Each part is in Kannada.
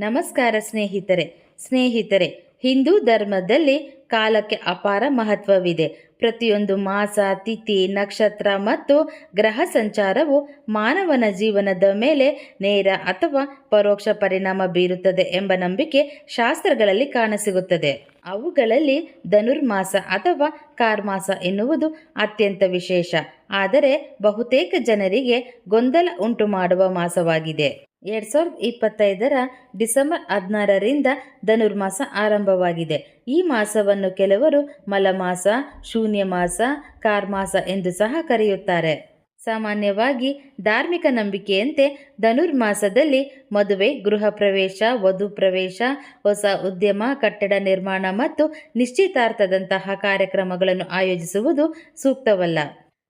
ನಮಸ್ಕಾರ ಸ್ನೇಹಿತರೆ. ಸ್ನೇಹಿತರೆ, ಹಿಂದೂ ಧರ್ಮದಲ್ಲಿ ಕಾಲಕ್ಕೆ ಅಪಾರ ಮಹತ್ವವಿದೆ. ಪ್ರತಿಯೊಂದು ಮಾಸ, ತಿಥಿ, ನಕ್ಷತ್ರ ಮತ್ತು ಗ್ರಹ ಸಂಚಾರವು ಮಾನವನ ಜೀವನದ ಮೇಲೆ ನೇರ ಅಥವಾ ಪರೋಕ್ಷ ಪರಿಣಾಮ ಬೀರುತ್ತದೆ ಎಂಬ ನಂಬಿಕೆ ಶಾಸ್ತ್ರಗಳಲ್ಲಿ ಕಾಣಸಿಗುತ್ತದೆ. ಅವುಗಳಲ್ಲಿ ಧನುರ್ಮಾಸ ಅಥವಾ ಕಾರ್ಮಾಸ ಎನ್ನುವುದು ಅತ್ಯಂತ ವಿಶೇಷ. ಆದರೆ ಬಹುತೇಕ ಜನರಿಗೆ ಗೊಂದಲ ಉಂಟು ಮಾಡುವ ಮಾಸವಾಗಿದೆ. ಎರಡು ಸಾವಿರದ ಇಪ್ಪತ್ತೈದರ ಡಿಸೆಂಬರ್ ಹದಿನಾರರಿಂದ ಧನುರ್ಮಾಸ ಆರಂಭವಾಗಿದೆ. ಈ ಮಾಸವನ್ನು ಕೆಲವರು ಮಲಮಾಸ ಶೂನ್ಯ ಮಾಸ ಕಾರ್ಮಾಸ ಎಂದು ಸಹ ಕರೆಯುತ್ತಾರೆ. ಸಾಮಾನ್ಯವಾಗಿ ಧಾರ್ಮಿಕ ನಂಬಿಕೆಯಂತೆ ಧನುರ್ಮಾಸದಲ್ಲಿ ಮದುವೆ, ಗೃಹ ಪ್ರವೇಶ, ವಧು ಪ್ರವೇಶ, ಹೊಸ ಉದ್ಯಮ, ಕಟ್ಟಡ ನಿರ್ಮಾಣ ಮತ್ತು ನಿಶ್ಚಿತಾರ್ಥದಂತಹ ಕಾರ್ಯಕ್ರಮಗಳನ್ನು ಆಯೋಜಿಸುವುದು ಸೂಕ್ತವಲ್ಲ.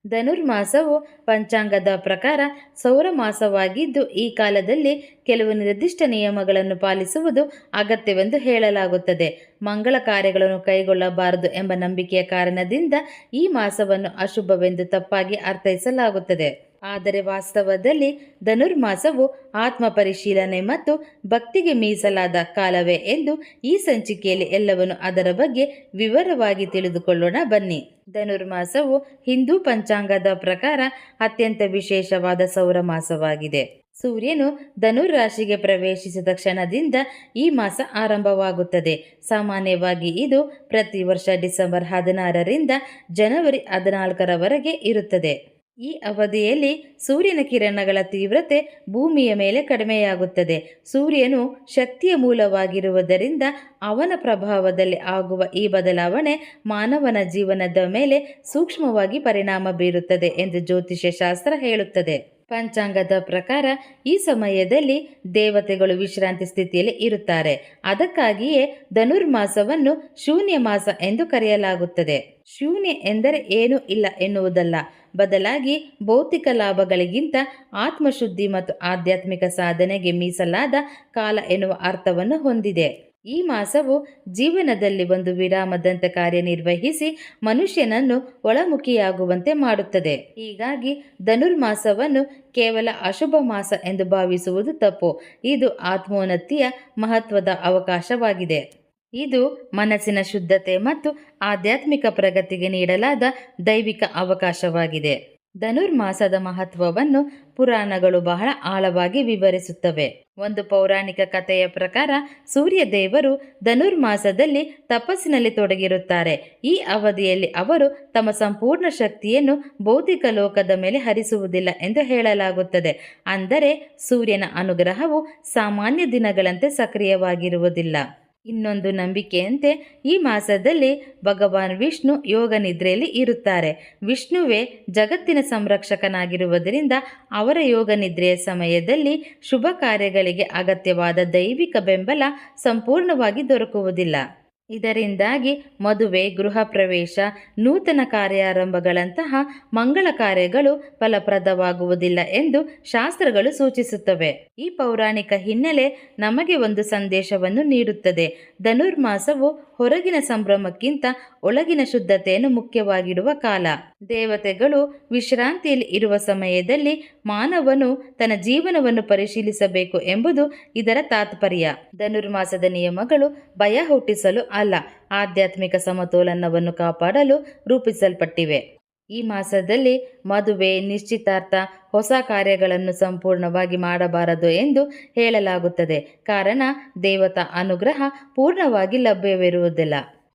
ಧನುರ್ಮಾಸವು ಪಂಚಾಂಗದ ಪ್ರಕಾರ ಸೌರ ಮಾಸವಾಗಿದ್ದು ಈ ಕಾಲದಲ್ಲಿ ಕೆಲವು ನಿರ್ದಿಷ್ಟ ನಿಯಮಗಳನ್ನು ಪಾಲಿಸುವುದು ಅಗತ್ಯವೆಂದು ಹೇಳಲಾಗುತ್ತದೆ. ಮಂಗಳ ಕಾರ್ಯಗಳನ್ನು ಕೈಗೊಳ್ಳಬಾರದು ಎಂಬ ನಂಬಿಕೆಯ ಕಾರಣದಿಂದ ಈ ಮಾಸವನ್ನು ಅಶುಭವೆಂದು ತಪ್ಪಾಗಿ ಅರ್ಥೈಸಲಾಗುತ್ತದೆ. ಆದರೆ ವಾಸ್ತವದಲ್ಲಿ ಧನುರ್ಮಾಸವು ಆತ್ಮ ಪರಿಶೀಲನೆ ಮತ್ತು ಭಕ್ತಿಗೆ ಮೀಸಲಾದ ಕಾಲವೇ ಎಂದು ಈ ಸಂಚಿಕೆಯಲ್ಲಿ ಎಲ್ಲವನ್ನು ಅದರ ಬಗ್ಗೆ ವಿವರವಾಗಿ ತಿಳಿದುಕೊಳ್ಳೋಣ. ಬನ್ನಿ. ಧನುರ್ಮಾಸವು ಹಿಂದೂ ಪಂಚಾಂಗದ ಪ್ರಕಾರ ಅತ್ಯಂತ ವಿಶೇಷವಾದ ಸೌರ ಮಾಸವಾಗಿದೆ. ಸೂರ್ಯನು ಧನುರ್ ರಾಶಿಗೆ ಪ್ರವೇಶಿಸಿದ ಕ್ಷಣದಿಂದ ಈ ಮಾಸ ಆರಂಭವಾಗುತ್ತದೆ. ಸಾಮಾನ್ಯವಾಗಿ ಇದು ಪ್ರತಿ ವರ್ಷ ಡಿಸೆಂಬರ್ ಹದಿನಾರರಿಂದ ಜನವರಿ ಹದಿನಾಲ್ಕರವರೆಗೆ ಇರುತ್ತದೆ. ಈ ಅವಧಿಯಲ್ಲಿ ಸೂರ್ಯನ ಕಿರಣಗಳ ತೀವ್ರತೆ ಭೂಮಿಯ ಮೇಲೆ ಕಡಿಮೆಯಾಗುತ್ತದೆ. ಸೂರ್ಯನು ಶಕ್ತಿಯ ಮೂಲವಾಗಿರುವುದರಿಂದ ಅವನ ಪ್ರಭಾವದಲ್ಲಿ ಆಗುವ ಈ ಬದಲಾವಣೆ ಮಾನವನ ಜೀವನದ ಮೇಲೆ ಸೂಕ್ಷ್ಮವಾಗಿ ಪರಿಣಾಮ ಬೀರುತ್ತದೆ ಎಂದು ಜ್ಯೋತಿಷ್ಯ ಶಾಸ್ತ್ರ ಹೇಳುತ್ತದೆ. ಪಂಚಾಂಗದ ಪ್ರಕಾರ ಈ ಸಮಯದಲ್ಲಿ ದೇವತೆಗಳು ವಿಶ್ರಾಂತಿ ಸ್ಥಿತಿಯಲ್ಲಿ ಇರುತ್ತಾರೆ. ಅದಕ್ಕಾಗಿಯೇ ಧನುರ್ಮಾಸವನ್ನು ಶೂನ್ಯ ಮಾಸ ಎಂದು ಕರೆಯಲಾಗುತ್ತದೆ. ಶೂನ್ಯ ಎಂದರೆ ಏನೂ ಇಲ್ಲ ಎನ್ನುವುದಲ್ಲ. ಬದಲಾಗಿ ಭೌತಿಕ ಲಾಭಗಳಿಗಿಂತ ಆತ್ಮಶುದ್ಧಿ ಮತ್ತು ಆಧ್ಯಾತ್ಮಿಕ ಸಾಧನೆಗೆ ಮೀಸಲಾದ ಕಾಲ ಎನ್ನುವ ಅರ್ಥವನ್ನು ಹೊಂದಿದೆ. ಈ ಮಾಸವು ಜೀವನದಲ್ಲಿ ಒಂದು ವಿರಾಮದಂತೆ ಕಾರ್ಯನಿರ್ವಹಿಸಿ ಮನುಷ್ಯನನ್ನು ಒಳಮುಖಿಯಾಗುವಂತೆ ಮಾಡುತ್ತದೆ. ಹೀಗಾಗಿ ಧನುರ್ಮಾಸವನ್ನು ಕೇವಲ ಅಶುಭ ಮಾಸ ಎಂದು ಭಾವಿಸುವುದು ತಪ್ಪು. ಇದು ಆತ್ಮೋನ್ನತಿಯ ಮಹತ್ವದ ಅವಕಾಶವಾಗಿದೆ. ಇದು ಮನಸ್ಸಿನ ಶುದ್ಧತೆ ಮತ್ತು ಆಧ್ಯಾತ್ಮಿಕ ಪ್ರಗತಿಗೆ ನೀಡಲಾದ ದೈವಿಕ ಅವಕಾಶವಾಗಿದೆ. ಧನುರ್ಮಾಸದ ಮಹತ್ವವನ್ನು ಪುರಾಣಗಳು ಬಹಳ ಆಳವಾಗಿ ವಿವರಿಸುತ್ತವೆ. ಒಂದು ಪೌರಾಣಿಕ ಕಥೆಯ ಪ್ರಕಾರ ಸೂರ್ಯ ದೇವರು ಧನುರ್ಮಾಸದಲ್ಲಿ ತಪಸ್ಸಿನಲ್ಲಿ ತೊಡಗಿರುತ್ತಾರೆ. ಈ ಅವಧಿಯಲ್ಲಿ ಅವರು ತಮ್ಮ ಸಂಪೂರ್ಣ ಶಕ್ತಿಯನ್ನು ಭೌತಿಕ ಲೋಕದ ಮೇಲೆ ಹರಿಸುವುದಿಲ್ಲ ಎಂದು ಹೇಳಲಾಗುತ್ತದೆ. ಅಂದರೆ ಸೂರ್ಯನ ಅನುಗ್ರಹವು ಸಾಮಾನ್ಯ ದಿನಗಳಂತೆ ಸಕ್ರಿಯವಾಗಿರುವುದಿಲ್ಲ. ಇನ್ನೊಂದು ನಂಬಿಕೆಯಂತೆ ಈ ಮಾಸದಲ್ಲಿ ಭಗವಾನ್ ವಿಷ್ಣು ಯೋಗ ನಿದ್ರೆಯಲ್ಲಿ ಇರುತ್ತಾರೆ. ವಿಷ್ಣುವೇ ಜಗತ್ತಿನ ಸಂರಕ್ಷಕನಾಗಿರುವುದರಿಂದ ಅವರ ಯೋಗ ನಿದ್ರೆಯ ಸಮಯದಲ್ಲಿ ಶುಭ ಕಾರ್ಯಗಳಿಗೆ ಅಗತ್ಯವಾದ ದೈವಿಕ ಬೆಂಬಲ ಸಂಪೂರ್ಣವಾಗಿ ದೊರಕುವುದಿಲ್ಲ. ಇದರಿಂದಾಗಿ ಮದುವೆ, ಗೃಹ ಪ್ರವೇಶ, ನೂತನ ಕಾರ್ಯಾರಂಭಗಳಂತಹ ಮಂಗಳ ಕಾರ್ಯಗಳು ಫಲಪ್ರದವಾಗುವುದಿಲ್ಲ ಎಂದು ಶಾಸ್ತ್ರಗಳು ಸೂಚಿಸುತ್ತವೆ. ಈ ಪೌರಾಣಿಕ ಹಿನ್ನೆಲೆ ನಮಗೆ ಒಂದು ಸಂದೇಶವನ್ನು ನೀಡುತ್ತದೆ. ಧನುರ್ಮಾಸವು ಹೊರಗಿನ ಸಂಭ್ರಮಕ್ಕಿಂತ ಒಳಗಿನ ಶುದ್ಧತೆಯನ್ನು ಮುಖ್ಯವಾಗಿಡುವ ಕಾಲ. ದೇವತೆಗಳು ವಿಶ್ರಾಂತಿಯಲ್ಲಿ ಇರುವ ಸಮಯದಲ್ಲಿ ಮಾನವನು ತನ್ನ ಜೀವನವನ್ನು ಪರಿಶೀಲಿಸಬೇಕು ಎಂಬುದು ಇದರ ತಾತ್ಪರ್ಯ. ಧನುರ್ಮಾಸದ ನಿಯಮಗಳು ಭಯ ಹುಟ್ಟಿಸಲು ಅಲ್ಲ, ಆಧ್ಯಾತ್ಮಿಕ ಸಮತೋಲನವನ್ನು ಕಾಪಾಡಲು ರೂಪಿಸಲ್ಪಟ್ಟಿವೆ. ಈ ಮಾಸದಲ್ಲಿ ಮದುವೆ, ನಿಶ್ಚಿತಾರ್ಥ, ಹೊಸ ಕಾರ್ಯಗಳನ್ನು ಸಂಪೂರ್ಣವಾಗಿ ಮಾಡಬಾರದು ಎಂದು ಹೇಳಲಾಗುತ್ತದೆ. ಕಾರಣ, ದೇವತಾ ಅನುಗ್ರಹ ಪೂರ್ಣವಾಗಿ ಲಭ್ಯವಿರುವುದಿಲ್ಲ.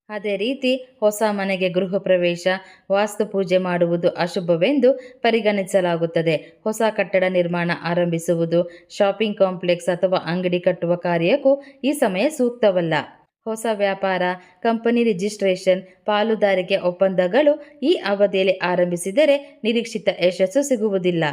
ಅದೇ ರೀತಿ, ಹೊಸ ಮನೆಗೆ ಗೃಹ ಪ್ರವೇಶ, ವಾಸ್ತು ಪೂಜೆ ಮಾಡುವುದು ಅಶುಭವೆಂದು ಪರಿಗಣಿಸಲಾಗುತ್ತದೆ. ಹೊಸ ಕಟ್ಟಡ ನಿರ್ಮಾಣ ಆರಂಭಿಸುವುದು, ಶಾಪಿಂಗ್ ಕಾಂಪ್ಲೆಕ್ಸ್ ಅಥವಾ ಅಂಗಡಿ ಕಟ್ಟುವ ಕಾರ್ಯಕ್ಕೂ ಈ ಸಮಯ ಸೂಕ್ತವಲ್ಲ. ಹೊಸ ವ್ಯಾಪಾರ, ಕಂಪನಿ ರಿಜಿಸ್ಟ್ರೇಷನ್, ಪಾಲುದಾರಿಕೆ ಒಪ್ಪಂದಗಳು ಈ ಅವಧಿಯಲ್ಲಿ ಆರಂಭಿಸಿದರೆ ನಿರೀಕ್ಷಿತ ಯಶಸ್ಸು ಸಿಗುವುದಿಲ್ಲ.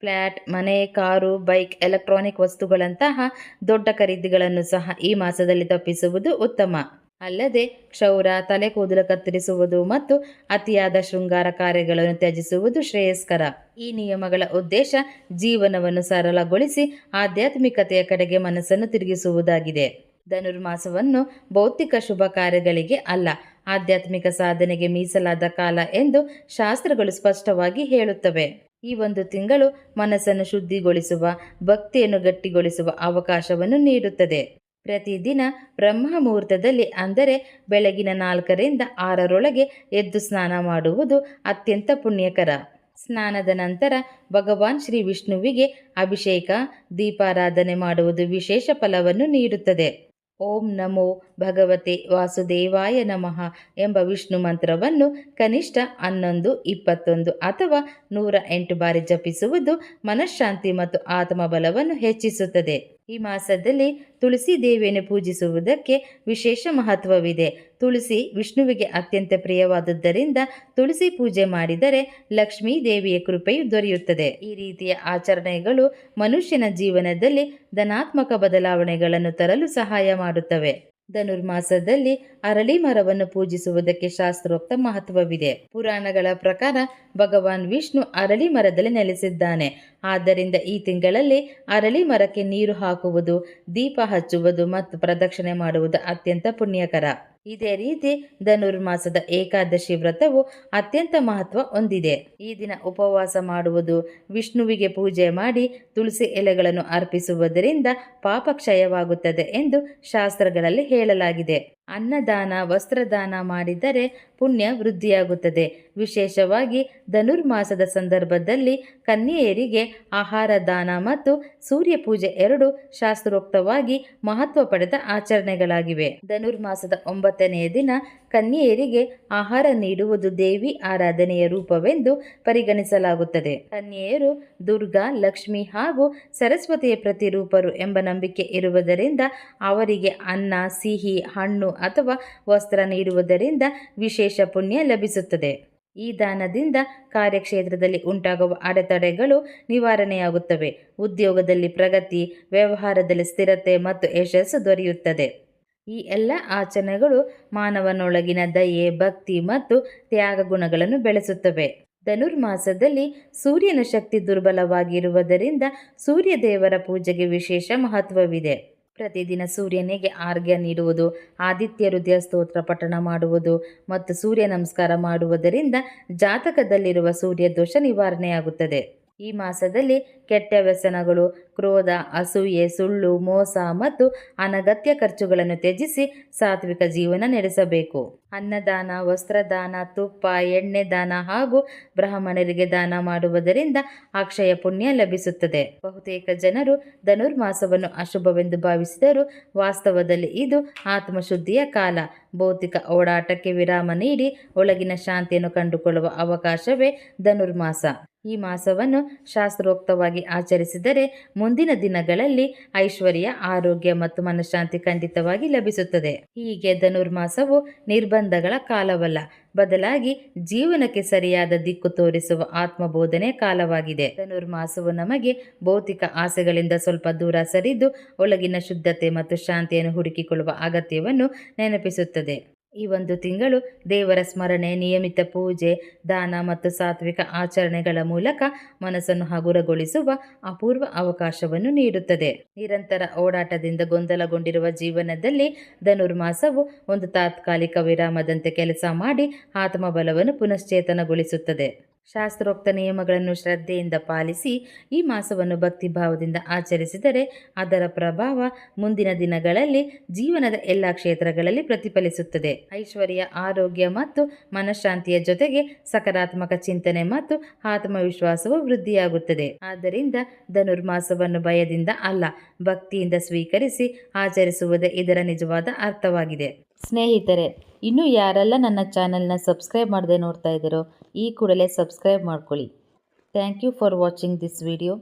ಫ್ಲ್ಯಾಟ್ ಮನೆ, ಕಾರು, ಬೈಕ್, ಎಲೆಕ್ಟ್ರಾನಿಕ್ ವಸ್ತುಗಳಂತಹ ದೊಡ್ಡ ಖರೀದಿಗಳನ್ನು ಸಹ ಈ ಮಾಸದಲ್ಲಿ ತಪ್ಪಿಸುವುದು ಉತ್ತಮ. ಅಲ್ಲದೆ ಕ್ಷೌರ ತಲೆ ಕೂದಲು ಕತ್ತರಿಸುವುದು ಮತ್ತು ಅತಿಯಾದ ಶೃಂಗಾರ ಕಾರ್ಯಗಳನ್ನು ತ್ಯಜಿಸುವುದು ಶ್ರೇಯಸ್ಕರ. ಈ ನಿಯಮಗಳ ಉದ್ದೇಶ ಜೀವನವನ್ನು ಸರಳಗೊಳಿಸಿ ಆಧ್ಯಾತ್ಮಿಕತೆಯ ಕಡೆಗೆ ಮನಸ್ಸನ್ನು ತಿರುಗಿಸುವುದಾಗಿದೆ. ಧನುರ್ಮಾಸವನ್ನು ಭೌತಿಕ ಶುಭ ಕಾರ್ಯಗಳಿಗೆ ಅಲ್ಲ, ಆಧ್ಯಾತ್ಮಿಕ ಸಾಧನೆಗೆ ಮೀಸಲಾದ ಕಾಲ ಎಂದು ಶಾಸ್ತ್ರಗಳು ಸ್ಪಷ್ಟವಾಗಿ ಹೇಳುತ್ತವೆ. ಈ ಒಂದು ತಿಂಗಳು ಮನಸ್ಸನ್ನು ಶುದ್ಧಿಗೊಳಿಸುವ, ಭಕ್ತಿಯನ್ನು ಗಟ್ಟಿಗೊಳಿಸುವ ಅವಕಾಶವನ್ನು ನೀಡುತ್ತದೆ. ಪ್ರತಿದಿನ ಬ್ರಹ್ಮ ಮುಹೂರ್ತದಲ್ಲಿ ಅಂದರೆ ಬೆಳಗಿನ ನಾಲ್ಕರಿಂದ ಆರರೊಳಗೆ ಎದ್ದು ಸ್ನಾನ ಮಾಡುವುದು ಅತ್ಯಂತ ಪುಣ್ಯಕರ. ಸ್ನಾನದ ನಂತರ ಭಗವಾನ್ ಶ್ರೀ ವಿಷ್ಣುವಿಗೆ ಅಭಿಷೇಕ, ದೀಪಾರಾಧನೆ ಮಾಡುವುದು ವಿಶೇಷ ಫಲವನ್ನು ನೀಡುತ್ತದೆ. ಓಂ ನಮೋ ಭಗವತೆ ವಾಸುದೇವಾಯ ನಮಃ ಎಂಬ ವಿಷ್ಣು ಮಂತ್ರವನ್ನು ಕನಿಷ್ಠ ಹನ್ನೊಂದು, ಇಪ್ಪತ್ತೊಂದು ಅಥವಾ ನೂರ ಎಂಟು ಬಾರಿ ಜಪಿಸುವುದು ಮನಃಶಾಂತಿ ಮತ್ತು ಆತ್ಮಬಲವನ್ನು ಹೆಚ್ಚಿಸುತ್ತದೆ. ಈ ಮಾಸದಲ್ಲಿ ತುಳಸಿ ದೇವಿಯನ್ನು ಪೂಜಿಸುವುದಕ್ಕೆ ವಿಶೇಷ ಮಹತ್ವವಿದೆ. ತುಳಸಿ ವಿಷ್ಣುವಿಗೆ ಅತ್ಯಂತ ಪ್ರಿಯವಾದದ್ದರಿಂದ ತುಳಸಿ ಪೂಜೆ ಮಾಡಿದರೆ ಲಕ್ಷ್ಮೀ ದೇವಿಯ ಕೃಪೆಯು ದೊರೆಯುತ್ತದೆ. ಈ ರೀತಿಯ ಆಚರಣೆಗಳು ಮನುಷ್ಯನ ಜೀವನದಲ್ಲಿ ಧನಾತ್ಮಕ ಬದಲಾವಣೆಗಳನ್ನು ತರಲು ಸಹಾಯ ಮಾಡುತ್ತವೆ. ಧನುರ್ಮಾಸದಲ್ಲಿ ಅರಳಿ ಮರವನ್ನು ಪೂಜಿಸುವುದಕ್ಕೆ ಶಾಸ್ತ್ರೋಕ್ತ ಮಹತ್ವವಿದೆ. ಪುರಾಣಗಳ ಪ್ರಕಾರ ಭಗವಾನ್ ವಿಷ್ಣು ಅರಳಿ ಮರದಲ್ಲಿ ನೆಲೆಸಿದ್ದಾನೆ. ಆದ್ದರಿಂದ ಈ ತಿಂಗಳಲ್ಲಿ ಅರಳಿ ಮರಕ್ಕೆ ನೀರು ಹಾಕುವುದು, ದೀಪ ಹಚ್ಚುವುದು ಮತ್ತು ಪ್ರದಕ್ಷಿಣೆ ಮಾಡುವುದು ಅತ್ಯಂತ ಪುಣ್ಯಕರ. ಇದೇ ರೀತಿ ಧನುರ್ಮಾಸದ ಏಕಾದಶಿ ವ್ರತವು ಅತ್ಯಂತ ಮಹತ್ವ ಹೊಂದಿದೆ. ಈ ದಿನ ಉಪವಾಸ ಮಾಡುವುದು, ವಿಷ್ಣುವಿಗೆ ಪೂಜೆ ಮಾಡಿ ತುಳಸಿ ಎಲೆಗಳನ್ನು ಅರ್ಪಿಸುವುದರಿಂದ ಪಾಪಕ್ಷಯವಾಗುತ್ತದೆ ಎಂದು ಶಾಸ್ತ್ರಗಳಲ್ಲಿ ಹೇಳಲಾಗಿದೆ. ಅನ್ನದಾನ, ವಸ್ತ್ರದಾನ ಮಾಡಿದರೆ ಪುಣ್ಯ ವೃದ್ಧಿಯಾಗುತ್ತದೆ. ವಿಶೇಷವಾಗಿ ಧನುರ್ಮಾಸದ ಸಂದರ್ಭದಲ್ಲಿ ಕನ್ಯೆಯರಿಗೆ ಆಹಾರ ದಾನ ಮತ್ತು ಸೂರ್ಯ ಪೂಜೆ ಎರಡು ಶಾಸ್ತ್ರೋಕ್ತವಾಗಿ ಮಹತ್ವ ಪಡೆದ ಆಚರಣೆಗಳಾಗಿವೆ. ಧನುರ್ಮಾಸದ ಒಂಬತ್ತನೆಯ ದಿನ ಕನ್ಯೆಯರಿಗೆ ಆಹಾರ ನೀಡುವುದು ದೇವಿ ಆರಾಧನೆಯ ರೂಪವೆಂದು ಪರಿಗಣಿಸಲಾಗುತ್ತದೆ. ಕನ್ಯೆಯರು ದುರ್ಗಾ, ಲಕ್ಷ್ಮಿ ಹಾಗೂ ಸರಸ್ವತಿಯ ಪ್ರತಿರೂಪರು ಎಂಬ ನಂಬಿಕೆ ಇರುವುದರಿಂದ ಅವರಿಗೆ ಅನ್ನ, ಸಿಹಿ, ಹಣ್ಣು ಅಥವಾ ವಸ್ತ್ರ ನೀಡುವುದರಿಂದ ವಿಶೇಷ ಪುಣ್ಯ ಲಭಿಸುತ್ತದೆ. ಈ ದಾನದಿಂದ ಕಾರ್ಯಕ್ಷೇತ್ರದಲ್ಲಿ ಉಂಟಾಗುವ ಅಡೆತಡೆಗಳು ನಿವಾರಣೆಯಾಗುತ್ತವೆ. ಉದ್ಯೋಗದಲ್ಲಿ ಪ್ರಗತಿ, ವ್ಯವಹಾರದಲ್ಲಿ ಸ್ಥಿರತೆ ಮತ್ತು ಯಶಸ್ಸು ದೊರೆಯುತ್ತದೆ. ಈ ಎಲ್ಲ ಆಚರಣೆಗಳು ಮಾನವನೊಳಗಿನ ದಯೆ, ಭಕ್ತಿ ಮತ್ತು ತ್ಯಾಗ ಗುಣಗಳನ್ನು ಬೆಳೆಸುತ್ತವೆ. ಧನುರ್ಮಾಸದಲ್ಲಿ ಸೂರ್ಯನ ಶಕ್ತಿ ದುರ್ಬಲವಾಗಿರುವುದರಿಂದ ಸೂರ್ಯ ದೇವರ ಪೂಜೆಗೆ ವಿಶೇಷ ಮಹತ್ವವಿದೆ. ಪ್ರತಿದಿನ ಸೂರ್ಯನಿಗೆ ಆರ್ಘ್ಯ ನೀಡುವುದು, ಆದಿತ್ಯ ಹೃದಯ ಸ್ತೋತ್ರ ಪಠಣ ಮಾಡುವುದು ಮತ್ತು ಸೂರ್ಯ ನಮಸ್ಕಾರ ಮಾಡುವುದರಿಂದ ಜಾತಕದಲ್ಲಿರುವ ಸೂರ್ಯ ದೋಷ ನಿವಾರಣೆಯಾಗುತ್ತದೆ. ಈ ಮಾಸದಲ್ಲಿ ಕೆಟ್ಟ ವ್ಯಸನಗಳು, ಕ್ರೋಧ, ಅಸೂಯೆ, ಸುಳ್ಳು, ಮೋಸ ಮತ್ತು ಅನಗತ್ಯ ಖರ್ಚುಗಳನ್ನು ತ್ಯಜಿಸಿ ಸಾತ್ವಿಕ ಜೀವನ ನಡೆಸಬೇಕು. ಅನ್ನದಾನ, ವಸ್ತ್ರದಾನ, ತುಪ್ಪ, ಎಣ್ಣೆ ದಾನ ಹಾಗೂ ಬ್ರಾಹ್ಮಣರಿಗೆ ದಾನ ಮಾಡುವುದರಿಂದ ಅಕ್ಷಯ ಪುಣ್ಯ ಲಭಿಸುತ್ತದೆ. ಬಹುತೇಕ ಜನರು ಧನುರ್ಮಾಸವನ್ನು ಅಶುಭವೆಂದು ಭಾವಿಸಿದರೂ ವಾಸ್ತವದಲ್ಲಿ ಇದು ಆತ್ಮಶುದ್ಧಿಯ ಕಾಲ. ಭೌತಿಕ ಓಡಾಟಕ್ಕೆ ವಿರಾಮ ನೀಡಿ ಒಳಗಿನ ಶಾಂತಿಯನ್ನು ಕಂಡುಕೊಳ್ಳುವ ಅವಕಾಶವೇ ಧನುರ್ಮಾಸ. ಈ ಮಾಸವನ್ನು ಶಾಸ್ತ್ರೋಕ್ತವಾಗಿ ಆಚರಿಸಿದರೆ ಮುಂದಿನ ದಿನಗಳಲ್ಲಿ ಐಶ್ವರ್ಯ, ಆರೋಗ್ಯ ಮತ್ತು ಮನಃಶಾಂತಿ ಖಂಡಿತವಾಗಿ ಲಭಿಸುತ್ತದೆ. ಹೀಗೆ ಧನುರ್ಮಾಸವು ನಿರ್ಬಂಧಗಳ ಕಾಲವಲ್ಲ. ಬದಲಾಗಿ ಜೀವನಕ್ಕೆ ಸರಿಯಾದ ದಿಕ್ಕು ತೋರಿಸುವ ಆತ್ಮಬೋಧನೆ ಕಾಲವಾಗಿದೆ. ಧನುರ್ಮಾಸವು ನಮಗೆ ಭೌತಿಕ ಆಸೆಗಳಿಂದ ಸ್ವಲ್ಪ ದೂರ ಸರಿದು ಒಳಗಿನ ಶುದ್ಧತೆ ಮತ್ತು ಶಾಂತಿಯನ್ನು ಹುಡುಕಿಕೊಳ್ಳುವ ಅಗತ್ಯವನ್ನು ನೆನಪಿಸುತ್ತದೆ. ಈ ಒಂದು ತಿಂಗಳು ದೇವರ ಸ್ಮರಣೆ, ನಿಯಮಿತ ಪೂಜೆ, ದಾನ ಮತ್ತು ಸಾತ್ವಿಕ ಆಚರಣೆಗಳ ಮೂಲಕ ಮನಸ್ಸನ್ನು ಹಗುರಗೊಳಿಸುವ ಅಪೂರ್ವ ಅವಕಾಶವನ್ನು ನೀಡುತ್ತದೆ. ನಿರಂತರ ಓಡಾಟದಿಂದ ಗೊಂದಲಗೊಂಡಿರುವ ಜೀವನದಲ್ಲಿ ಧನುರ್ಮಾಸವು ಒಂದು ತಾತ್ಕಾಲಿಕ ವಿರಾಮದಂತೆ ಕೆಲಸ ಮಾಡಿ ಆತ್ಮಬಲವನ್ನು ಪುನಶ್ಚೇತನಗೊಳಿಸುತ್ತದೆ. ಶಾಸ್ತ್ರೋಕ್ತ ನಿಯಮಗಳನ್ನು ಶ್ರದ್ಧೆಯಿಂದ ಪಾಲಿಸಿ ಈ ಮಾಸವನ್ನು ಭಕ್ತಿಭಾವದಿಂದ ಆಚರಿಸಿದರೆ ಅದರ ಪ್ರಭಾವ ಮುಂದಿನ ದಿನಗಳಲ್ಲಿ ಜೀವನದ ಎಲ್ಲ ಕ್ಷೇತ್ರಗಳಲ್ಲಿ ಪ್ರತಿಫಲಿಸುತ್ತದೆ. ಐಶ್ವರ್ಯ, ಆರೋಗ್ಯ ಮತ್ತು ಮನಃಶಾಂತಿಯ ಜೊತೆಗೆ ಸಕಾರಾತ್ಮಕ ಚಿಂತನೆ ಮತ್ತು ಆತ್ಮವಿಶ್ವಾಸವು ವೃದ್ಧಿಯಾಗುತ್ತದೆ. ಆದ್ದರಿಂದ ಧನುರ್ಮಾಸವನ್ನು ಭಯದಿಂದ ಅಲ್ಲ, ಭಕ್ತಿಯಿಂದ ಸ್ವೀಕರಿಸಿ ಆಚರಿಸುವುದೇ ಇದರ ನಿಜವಾದ ಅರ್ಥವಾಗಿದೆ. ಸ್ನೇಹಿತರೆ, ಇನ್ನೂ ಯಾರೆಲ್ಲ ನನ್ನ ಚಾನೆಲ್ನ ಸಬ್ಸ್ಕ್ರೈಬ್ ಮಾಡದೆ ನೋಡ್ತಾ ಇದ್ದೀರೋ ಈ ಕೂಡಲೇ ಸಬ್ಸ್ಕ್ರೈಬ್ ಮಾಡ್ಕೊಳ್ಳಿ. Thank you for watching this video